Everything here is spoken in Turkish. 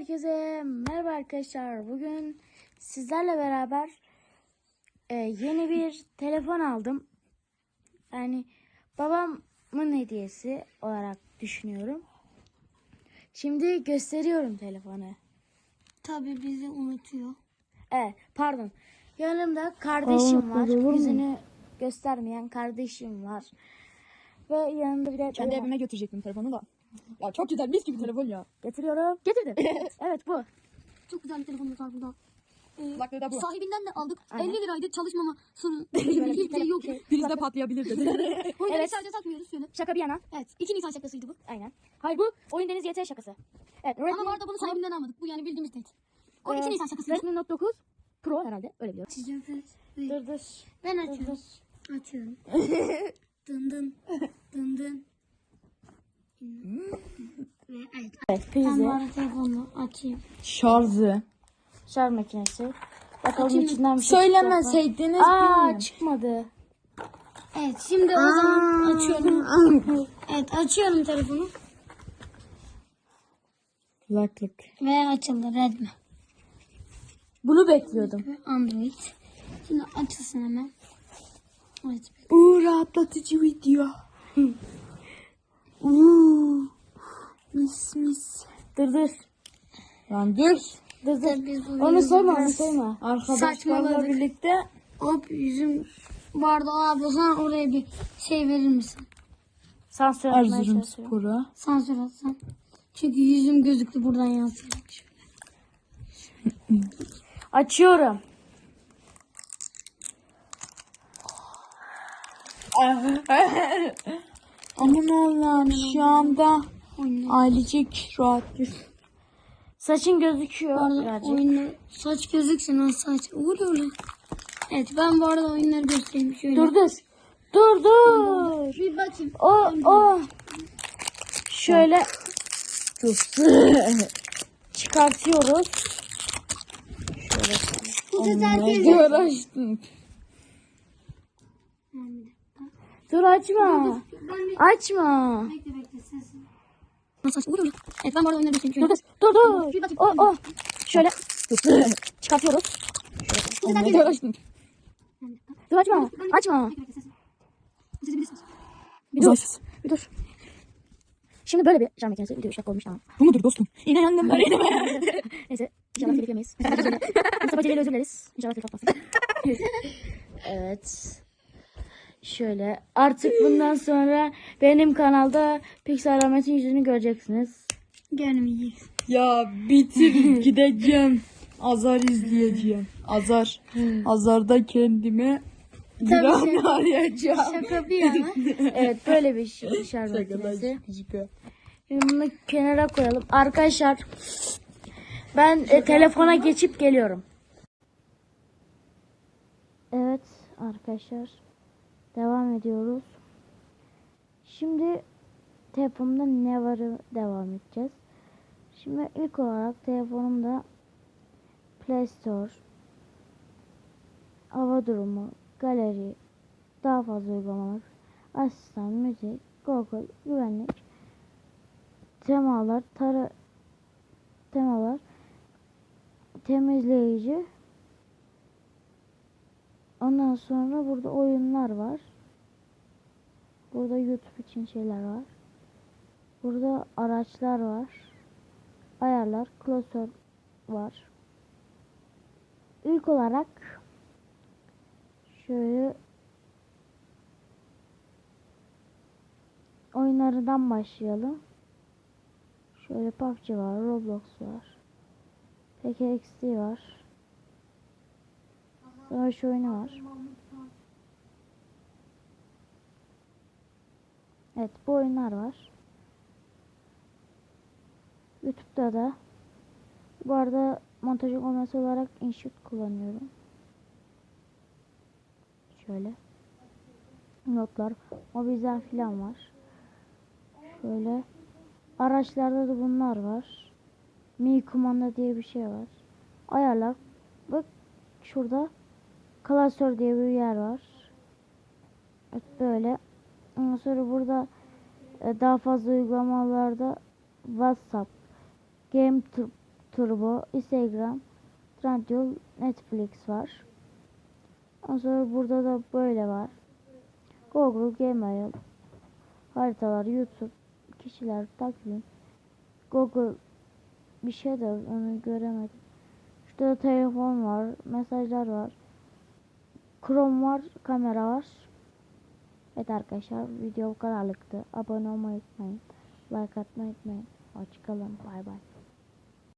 Herkese merhaba arkadaşlar. Bugün sizlerle beraber e, yeni bir telefon aldım. Yani babamın hediyesi olarak düşünüyorum. Şimdi gösteriyorum telefonu. Tabii bizi unutuyor. Evet, pardon. Yanımda kardeşim var. olur mu? Yüzünü göstermeyen kardeşim var. Ve yanında bir de Kendi evime götürecektim telefonu da. Ya çok güzel mis gibi telefon ya. getiriyorum. Getirdim. evet bu. Çok güzel bir telefonumuz var burada. Ee, Kulaklığı da bu. sahibinden de aldık. Aynen. 50 liraydı çalışmama sorun. Hiçbir şey yok. Prizde patlayabilir dedi. Oyunları Evet. sadece satmıyoruz şöyle. Şaka bir yana. Evet. 2 Nisan şakasıydı bu. Aynen. Hayır bu oyun deniz YT şakası. Evet. Redmi, Ama bu arada bunu sahibinden almadık. Bu yani bildiğimiz değil. O Ee, 2 Nisan şakasıydı. Redmi Note 9 Pro herhalde. Öyle biliyorum. Açacağım. Dur dur. Ben açıyorum. Açıyorum. dın dın. Dın dın. Ve evet. Evet Ben bu arada telefonu açayım. Şarjı. Şarj makinesi. Bakalım Açayım. içinden bir şey Söylemeseydiniz çıkacak mı? Aa bilmiyorum. çıkmadı. Evet şimdi o zaman açıyorum. Evet açıyorum telefonu. Kulaklık. Ve açıldı Redmi. Bunu bekliyordum. Ve Android. Şimdi açılsın hemen. Evet. Uuu rahatlatıcı video. Uuu. Mis mis. Dur dur. Lan dur. Dur dur. Onu soyma onu soyma. Arkadaşlarla Saçmaladık. birlikte Hop yüzüm vardı abla sen oraya bir şey verir misin? Sansür atmaya Erzurum çalışıyorum. Spor'a. Sansür atsan. Çünkü yüzüm gözüktü buradan yansıyor. Açıyorum. Aman Allah'ım şu anda Oyunlar. ailecek rahatlıyor. Saçın gözüküyor birazcık. oyunlar saç gözüksün ha saç. Öyle öyle. Evet ben bu arada oyunları göstereyim şöyle. Dur dur. Dur dur. Bir bakayım. O o. Şöyle çıkartıyoruz. Şöyle. Bu uğraştın? Dur açma. Bir Açma. bekle. Öyle öyle. Evet ben bu arada oyunları göstereyim Dur şöyle. dur. Dur dur. O o. Şöyle çıkartıyoruz. Ne herkes. uğraştın? Dur açma. Açma. Bir dur. Bir dur. Şimdi böyle bir cam makinesi video 3 dakika olmuş tamam. Bu mudur dostum? Yine yandım ben yine. Neyse inşallah telif yemeyiz. Mustafa Celil'e özür dileriz. İnşallah telif atmasın. evet. Şöyle artık bundan sonra benim kanalda Pixar Ahmet'in yüzünü göreceksiniz. Gelmeyeceksin. Ya bitir gideceğim. Azar izleyeceğim. Azar. Azarda kendime gram şey- arayacağım. Şaka bir yana. Evet böyle bir şey şarj makinesi. Şimdi bunu kenara koyalım. Arkadaşlar ben e, telefona geçip geliyorum. Evet arkadaşlar devam ediyoruz. Şimdi telefonumda ne varı devam edeceğiz. Şimdi ilk olarak telefonumda Play Store, hava durumu, galeri, daha fazla uygulamalar, asistan, müzik, Google, güvenlik, temalar, tara temalar, temizleyici. Ondan sonra burada oyunlar var. Burada YouTube için şeyler var. Burada araçlar var. Ayarlar, klasör var. İlk olarak şöyle oyunlarından başlayalım. Şöyle PUBG var, Roblox var. PKXD var. Savaş oyunu var. Evet bu oyunlar var. YouTube'da da bu arada montaj uygulaması olarak InShoot kullanıyorum. Şöyle. Notlar, mobilizar falan var. Şöyle. Araçlarda da bunlar var. Mi kumanda diye bir şey var. Ayarlar. Bak şurada klasör diye bir yer var. Evet böyle. Ondan sonra burada e, daha fazla uygulamalarda WhatsApp, GameTube, Turbo, Instagram, Trendyol, Netflix var. Ondan sonra burada da böyle var. Google, Gmail, haritalar, YouTube, kişiler, takvim, Google bir şey de onu göremedim. Şurada da telefon var, mesajlar var. Chrome var, kamera var. Evet arkadaşlar video bu kadarlıktı. Abone olmayı unutmayın. Like atmayı unutmayın. Hoşçakalın. Bay bay.